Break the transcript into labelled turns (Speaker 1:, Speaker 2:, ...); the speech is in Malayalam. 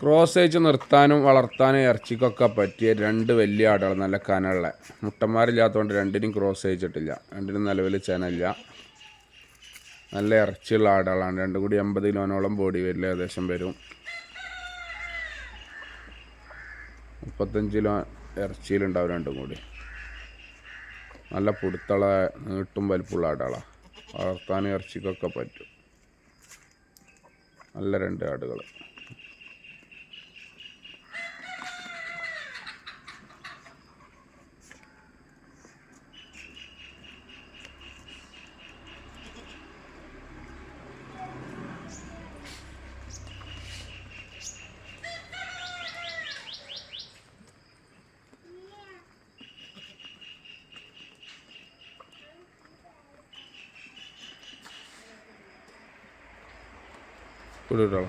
Speaker 1: ക്രോസേജ് നിർത്താനും വളർത്താനും ഇറച്ചിക്കൊക്കെ പറ്റിയ രണ്ട് വലിയ ആടുകൾ നല്ല കനമുള്ള മുട്ടന്മാരില്ലാത്തതുകൊണ്ട് രണ്ടിനും ക്രോസ് ഇട്ടില്ല. രണ്ടിനും നിലവിൽ ചെനയില്ല. നല്ല ഇറച്ചിയുള്ള ആടുകളാണ്. രണ്ടും കൂടി എൺപത് കിലോനോളം ബോഡി വരില്ല ഏകദേശം വരും. മുപ്പത്തഞ്ച് കിലോ ഇറച്ചിയിലുണ്ടാവും രണ്ടും കൂടി. നല്ല പുടുത്തള നീട്ടും വലിപ്പുള്ള ആടുകളാണ് വളർത്താനും ഇറച്ചിക്കൊക്കെ പറ്റും. നല്ല രണ്ട് ആടുകൾ করে দাও।